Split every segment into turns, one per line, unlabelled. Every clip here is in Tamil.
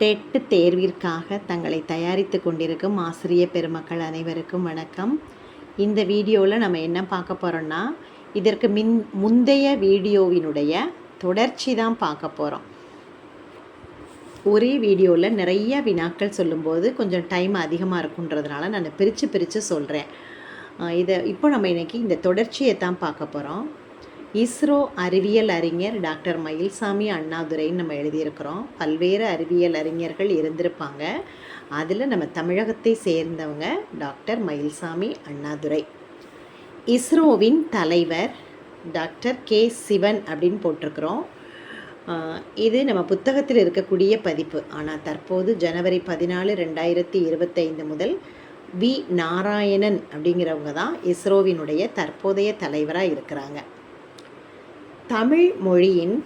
டெட் தேர்விற்காக தங்களை தயாரித்து கொண்டிருக்கும் ஆசிரிய பெருமக்கள் அனைவருக்கும் வணக்கம். இந்த வீடியோவில் நம்ம என்ன பார்க்க போகிறோம்னா இதற்கு மின் முந்தைய வீடியோவினுடைய தொடர்ச்சி தான் பார்க்க போகிறோம் ஒரே வீடியோவில் நிறைய வினாக்கள் சொல்லும்போது கொஞ்சம் டைம் அதிகமாக இருக்குன்றதுனால நான் பிரித்து பிரித்து சொல்கிறேன் இதை இப்போ நம்ம இன்றைக்கி இந்த தொடர்ச்சியை தான் பார்க்க போகிறோம் இஸ்ரோ அறிவியல் அறிஞர் டாக்டர் மயில்சாமி அண்ணாதுரைன்னு நம்ம எழுதியிருக்கிறோம். பல்வேறு அறிவியல் அறிஞர்கள் இருந்திருப்பாங்க. அதில் நம்ம தமிழகத்தை சேர்ந்தவங்க டாக்டர் மயில்சாமி அண்ணாதுரை. இஸ்ரோவின் தலைவர் டாக்டர் கே சிவன் அப்படின்னு போட்டிருக்கிறோம். இது நம்ம புத்தகத்தில் இருக்கக்கூடிய பதிப்பு. ஆனால் தற்போது ஜனவரி பதினாலு ரெண்டாயிரத்தி இருபத்தைந்து முதல் வி நாராயணன் அப்படிங்கிறவங்க தான் இஸ்ரோவினுடைய தற்போதைய தலைவராக இருக்கிறாங்க. தமிழ் மொழியின்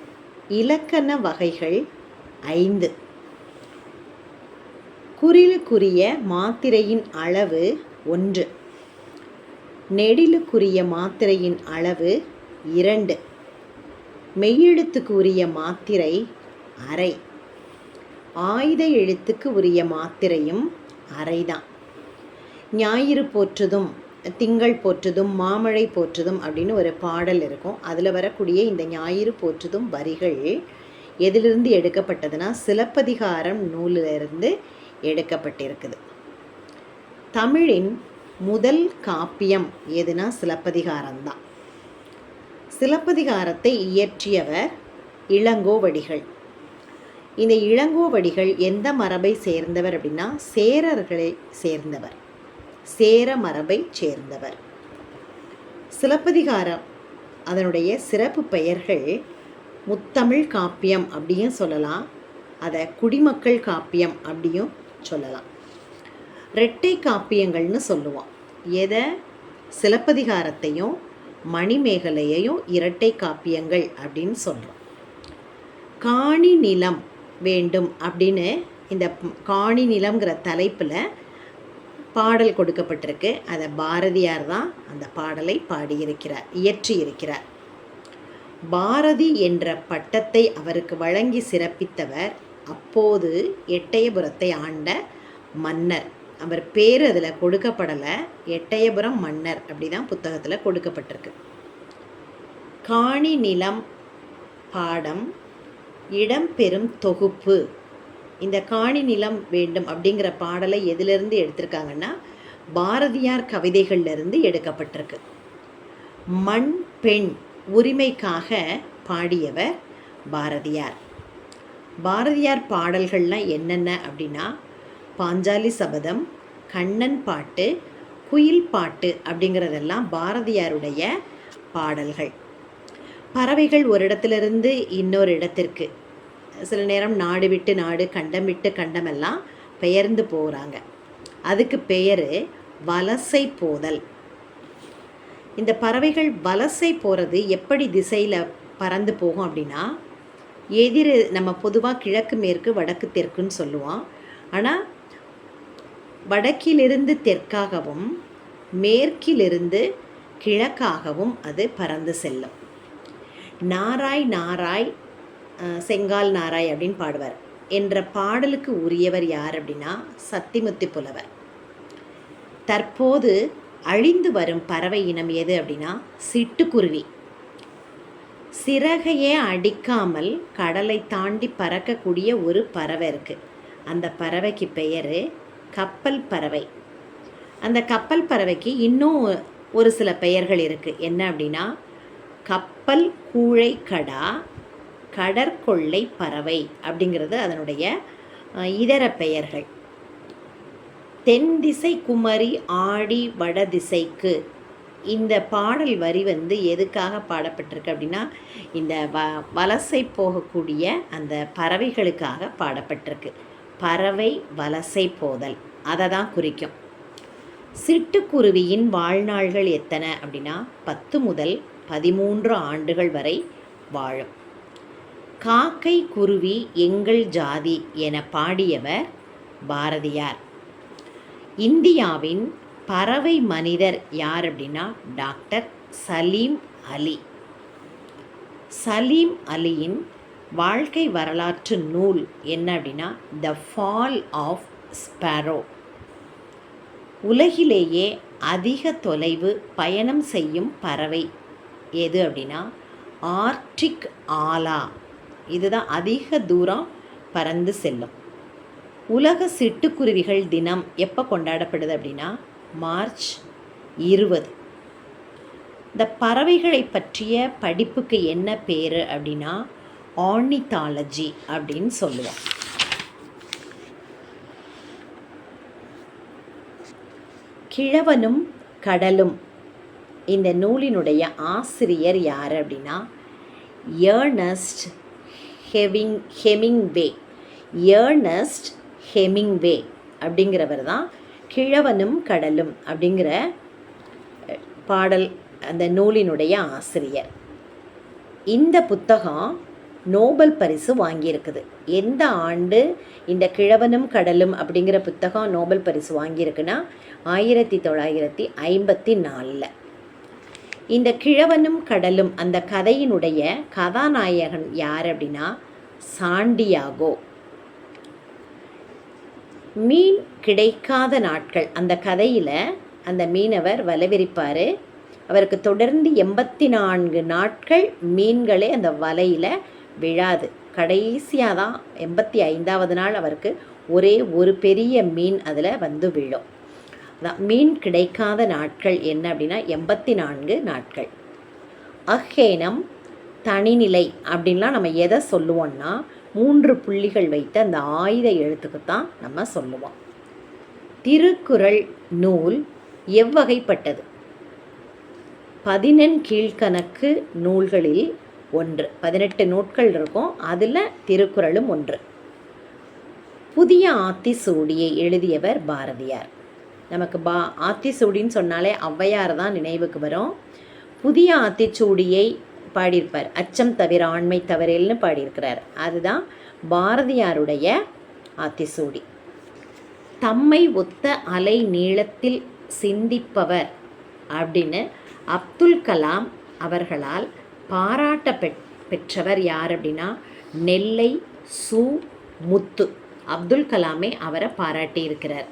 இலக்கண வகைகள் ஐந்து. குறிலுக்குரிய மாத்திரையின் அளவு ஒன்று. நெடிலுக்குரிய மாத்திரையின் அளவு இரண்டு. மெய்யெழுத்துக்கு உரிய மாத்திரை அரை. ஆயுத எழுத்துக்கு உரிய மாத்திரையும் அரைதான். ஞாயிறு போற்றுதும் திங்கள் போற்றுதும் மாமழை போற்றுதும் அப்படின்னு ஒரு பாடல் இருக்கும். அதில் வரக்கூடிய இந்த ஞாயிறு போற்றுதும் வரிகள் எதிலிருந்து எடுக்கப்பட்டதுன்னா சிலப்பதிகாரம் நூலிலிருந்து எடுக்கப்பட்டிருக்குது. தமிழின் முதல் காப்பியம் எதுனா சிலப்பதிகாரம்தான். சிலப்பதிகாரத்தை இயற்றியவர் இளங்கோவடிகள். இந்த இளங்கோவடிகள் எந்த மரபை சேர்ந்தவர் அப்படின்னா சேரர்களை சேர்ந்தவர். சேர மரபைச் சேர்ந்தவர். சிலப்பதிகாரம். அதனுடைய சிறப்பு பெயர்கள் முத்தமிழ் காப்பியம் அப்படியும் சொல்லலாம். அதை குடிமக்கள் காப்பியம் அப்படியும் சொல்லலாம். ரெட்டை காப்பியங்கள்னு சொல்லுவோம். எதை? சிலப்பதிகாரத்தையும் மணிமேகலையையும் இரட்டை காப்பியங்கள் அப்படின்னு சொல்கிறோம் காணி நிலம் வேண்டும் அப்படின்னு இந்த காணி நிலம்ங்கிற தலைப்பில் பாடல் கொடுக்கப்பட்டிருக்கு. அதை பாரதியார் தான் அந்த பாடலை பாடியிருக்கிறார் இயற்றியிருக்கிறார். பாரதி என்ற பட்டத்தை அவருக்கு வழங்கி சிறப்பித்தவர் அப்போது எட்டயபுரத்தை ஆண்ட மன்னர். அவர் பேர் அதில் கொடுக்கப்படலை எட்டயபுரம் மன்னர் அப்படி தான் புத்தகத்தில் கொடுக்கப்பட்டிருக்கு. காணி நிலம் பாடம் இடம்பெறும் தொகுப்பு இந்த காணி நிலம் வேண்டும் அப்படிங்கிற பாடலை எதிலிருந்து எடுத்திருக்காங்கன்னா பாரதியார் கவிதைகள்லேருந்து எடுக்கப்பட்டிருக்கு. மண் பெண் உரிமைக்காக பாடியவர் பாரதியார். பாரதியார் பாடல்கள்லாம் என்னென்ன அப்படின்னா பாஞ்சாலி சபதம் கண்ணன் பாட்டு குயில் பாட்டு அப்படிங்கிறதெல்லாம் பாரதியாருடைய பாடல்கள். பறவைகள் ஒரு இடத்துலேருந்து இன்னொரு இடத்திற்கு. சில நேரம் நாடு விட்டு நாடு கண்டம் விட்டு கண்டமெல்லாம் பெயர்ந்து போகிறாங்க அதுக்கு பெயர் வலசை போதல். இந்த பறவைகள் வலசை போகிறது எப்படி திசையில் பறந்து போகும் அப்படின்னா எதிர் நம்ம பொதுவாக கிழக்கு மேற்கு வடக்கு தெற்குன்னு சொல்லுவோம். ஆனால் வடக்கிலிருந்து தெற்காகவும் மேற்கிலிருந்து கிழக்காகவும் அது பறந்து செல்லும். நாராய் நாராய் செங்கால் நாராய் அப்படின்னு பாடுவார். என்ற பாடலுக்கு உரியவர் யார் அப்படின்னா சத்திமுத்தி புலவர். தற்போது அழிந்து வரும் பறவை இனம் எது அப்படின்னா சிட்டுக்குருவி. சிறகையே அடிக்காமல் கடலை தாண்டி பறக்கக்கூடிய ஒரு பறவை இருக்குது அந்த பறவைக்கு பெயர் கப்பல் பறவை. அந்த கப்பல் பறவைக்கு இன்னும் ஒரு சில பெயர்கள் இருக்குது என்ன அப்படின்னா கப்பல் கூழைக்கடா கடற்கொள்ளை பறவை அப்படிங்கிறது அதனுடைய இதர பெயர்கள். தென் திசை குமரி ஆடி வட திசைக்கு. இந்த பாடல் வரி வந்து எதுக்காக பாடப்பட்டிருக்கு அப்படின்னா இந்த வ வலசை போகக்கூடிய அந்த பறவைகளுக்காக பாடப்பட்டிருக்கு. பறவை வலசை போதல் அதை தான் குறிக்கும். சிட்டுக்குருவியின் வாழ்நாள்கள் எத்தனை அப்படின்னா பத்து முதல் பதிமூன்று ஆண்டுகள் வரை வாழும். காக்கை குருவி எங்கள் ஜாதி என பாடியவர் பாரதியார். இந்தியாவின் பறவை மனிதர் யார் அப்படின்னா டாக்டர் சலீம் அலி. சலீம் அலியின் வாழ்க்கை வரலாற்று நூல் என்ன அப்படின்னா த ஃபால் ஆஃப் ஸ்பேரோ. உலகிலேயே அதிக தொலைவு பயணம் செய்யும் பறவை எது அப்படின்னா ஆர்டிக் ஆலா. இதுதான் அதிக தூரம் பறந்து செல்லும். உலக சிட்டுக்குருவிகள் தினம் எப்போ கொண்டாடப்படுது அப்படின்னா மார்ச் இருபது. இந்த பறவைகளை பற்றிய படிப்புக்கு என்ன பேர் அப்படின்னா ஆர்னிதாலஜி அப்படின்னு சொல்லுவோம். கிழவனும் கடலும் இந்த நூலினுடைய ஆசிரியர் யார் அப்படின்னா ஏர்னஸ்ட் ஹெவிங் ஹெமிங்வே. ஏர்னஸ்ட் ஹெமிங்வே அப்படிங்கிறவர் தான் கிழவனும் கடலும் அப்படிங்கிற பாடல் அந்த நூலினுடைய ஆசிரியர். இந்த புத்தகம் நோபல் பரிசு வாங்கியிருக்குது. எந்த ஆண்டு இந்த கிழவனும் கடலும் அப்படிங்கிற புத்தகம் நோபல் பரிசு வாங்கியிருக்குன்னா ஆயிரத்தி தொள்ளாயிரத்தி ஐம்பத்தி நாலில் இந்த கிழவனும் கடலும் அந்த கதையினுடைய கதாநாயகன் யார் அப்படின்னா சாண்டியாகோ. மீன் கிடைக்காத நாட்கள். அந்த கதையில் அந்த மீனவர் வலைவிரிப்பார். அவருக்கு தொடர்ந்து எண்பத்தி நான்கு நாட்கள் மீன்களே அந்த வலையில் விழாது. கடைசியாக தான் எண்பத்தி ஐந்தாவது நாள் அவருக்கு ஒரே ஒரு பெரிய மீன் அதில் வந்து விழும். அதான் மீன் கிடைக்காத நாட்கள் என்ன அப்படின்னா எண்பத்தி நான்கு நாட்கள். அஹேனம் தனிநிலை அப்படின்லாம் நம்ம எதை சொல்லுவோம்னா மூன்று புள்ளிகள் வைத்த அந்த ஆயுத எழுத்துக்கு தான் நம்ம சொல்லுவோம். திருக்குறள் நூல் எவ்வகைப்பட்டது? பதினெண் கீழ்கணக்கு நூல்களில் ஒன்று. பதினெட்டு நூட்கள் இருக்கும். அதில் திருக்குறளும் ஒன்று. புதிய ஆத்திசூடியை எழுதியவர் பாரதியார். நமக்கு பா ஆத்திசூடின்னு சொன்னாலே ஔவையார் தான் நினைவுக்கு வரும். புதிய ஆத்திச்சூடியை பாடியிருப்பார். அச்சம் தவிர ஆண்மை தவறில்னு பாடியிருக்கிறார். அதுதான் பாரதியாருடைய ஆத்திசூடி. தம்மை ஒத்த அலை நீளத்தில் சிந்திப்பவர் அப்படின்னு அப்துல் கலாம் அவர்களால் பாராட்ட பெற்றவர் யார் அப்படின்னா நெல்லை சு. முத்து. அப்துல் கலாமே அவரை பாராட்டியிருக்கிறார்.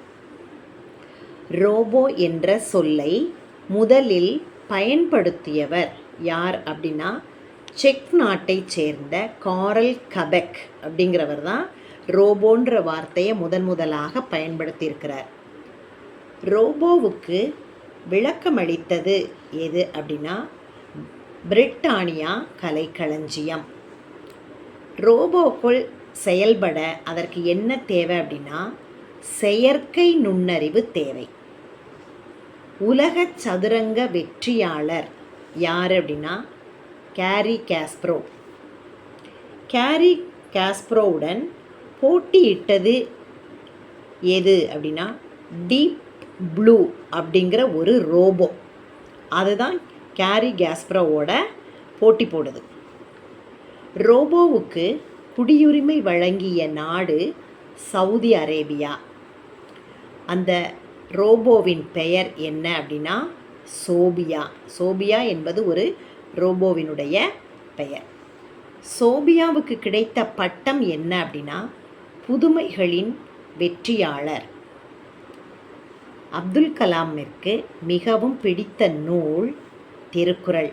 ரோபோ என்ற சொல்லை முதலில் பயன்படுத்தியவர் யார் அப்படின்னா செக் நாட்டை சேர்ந்த காரல் கபெக் அப்படிங்கிறவர் தான் ரோபோன்ற வார்த்தையை முதன் முதலாக பயன்படுத்தியிருக்கிறார். ரோபோவுக்கு விளக்கமளித்தது எது அப்படின்னா பிரிட்டானியா கலைக்களஞ்சியம். ரோபோக்குள் செயல்பட அதற்கு என்ன தேவை அப்படின்னா செயற்கை நுண்ணறிவு தேவை. உலக சதுரங்க வெற்றியாளர் யார் அப்படின்னா கேரி கேஸ்ப்ரோ. கேரி கேஸ்ப்ரோவுடன் போட்டியிட்டது எது அப்படின்னா டீப் ப்ளூ அப்படிங்கிற ஒரு ரோபோ. அதுதான் கேரி கேஸ்ப்ரோவோட போட்டி போடுது. ரோபோவுக்கு குடியுரிமை வழங்கிய நாடு சவுதி அரேபியா. அந்த ரோபோவின் பெயர் என்ன அப்படின்னா சோபியா. சோபியா என்பது ஒரு ரோபோவினுடைய பெயர். சோபியாவுக்கு கிடைத்த பட்டம் என்ன அப்படின்னா புதுமைகளின் வெற்றியாளர். அப்துல் கலாமிற்கு மிகவும் பிடித்த நூல் திருக்குறள்.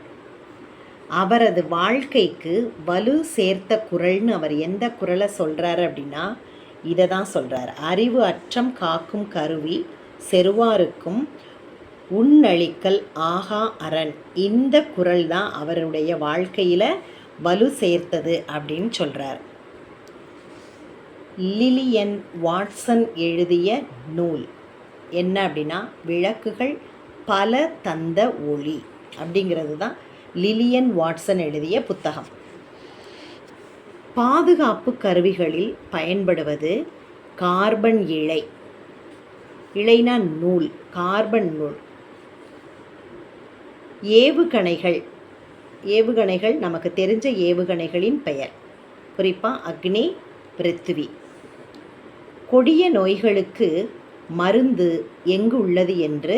அவரது வாழ்க்கைக்கு வலு சேர்த்த குரல்னு அவர் எந்த குரலை சொல்கிறார் அப்படின்னா இதை தான் சொல்கிறார் அறிவு அற்றம் காக்கும் கருவி செருவாருக்கும் உன்னழிக்கல் ஆகா அரண். இந்த குரல் தான் அவருடைய வாழ்க்கையில் வலு சேர்த்தது அப்படின்னு சொல்கிறார் லிலியன் வாட்சன் எழுதிய நூல். என்ன அப்படின்னா விளக்குகள் பல தந்த ஒளி அப்படிங்கிறது தான் லிலியன் வாட்சன் எழுதிய புத்தகம். பாதுகாப்பு கருவிகளில் பயன்படுவது கார்பன் இழை. இழைனா நூல் கார்பன் நூல். ஏவுகணைகள். ஏவுகணைகள் நமக்கு தெரிஞ்ச ஏவுகணைகளின் பெயர். குறிப்பாக அக்னி பிருத்திவி கொடிய நோய்களுக்கு மருந்து எங்கு உள்ளது என்று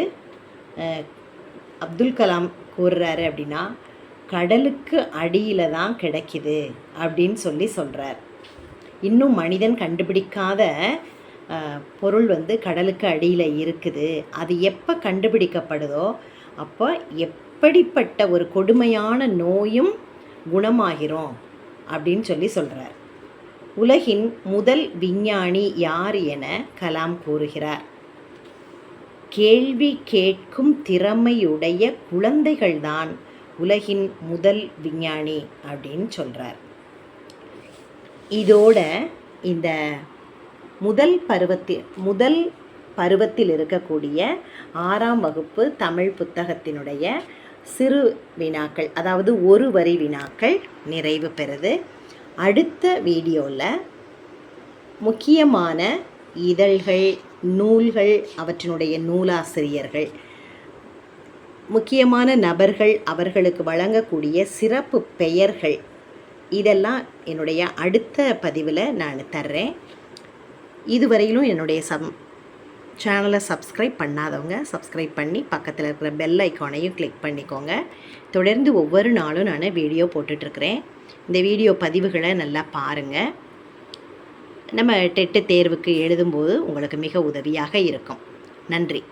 அப்துல் கலாம் கூறுறாரு அப்படின்னா கடலுக்கு அடியில் தான் கிடைக்குது அப்படின்னு சொல்லி சொல்கிறார் இன்னும் மனிதன் கண்டுபிடிக்காத பொருள் வந்து கடலுக்கு அடியில் இருக்குது. அது எப்போ கண்டுபிடிக்கப்படுதோ அப்போ எப் அப்படிப்பட்ட ஒரு கொடுமையான நோயும் குணமாகிறோம் அப்படின்னு சொல்லி சொல்கிறார் உலகின் முதல் விஞ்ஞானி யார் என கலாம் கூறுகிறார். கேள்வி கேட்கும் திறமையுடைய குழந்தைகள்தான் உலகின் முதல் விஞ்ஞானி அப்படின்னு சொல்கிறார் இதோட இந்த முதல் பருவத்தில் முதல் பருவத்தில் இருக்கக்கூடிய ஆறாம் வகுப்பு தமிழ் புத்தகத்தினுடைய சிறு வினாக்கள் அதாவது ஒரு வரி வினாக்கள் நிறைவு பெறுது. அடுத்த வீடியோவில் முக்கியமான இதழ்கள் நூல்கள் அவற்றினுடைய நூலாசிரியர்கள் முக்கியமான நபர்கள் அவர்களுக்கு வழங்கக்கூடிய சிறப்பு பெயர்கள் இதெல்லாம் என்னுடைய அடுத்த பதிவில் நான் தர்றேன். இதுவரையிலும் என்னுடைய சம் சேனலை சப்ஸ்கிரைப் பண்ணாதவங்க சப்ஸ்கிரைப் பண்ணி பக்கத்தில் இருக்கிற பெல் ஐக்கானையும் கிளிக் பண்ணிக்கோங்க. தொடர்ந்து ஒவ்வொரு நாளும் நான் வீடியோ போட்டுட்ருக்கிறேன். இந்த வீடியோ பதிவுகளை நல்லா பாருங்கள் நம்ம டெட்டு தேர்வுக்கு எழுதும்போது உங்களுக்கு மிக உதவியாக இருக்கும். நன்றி.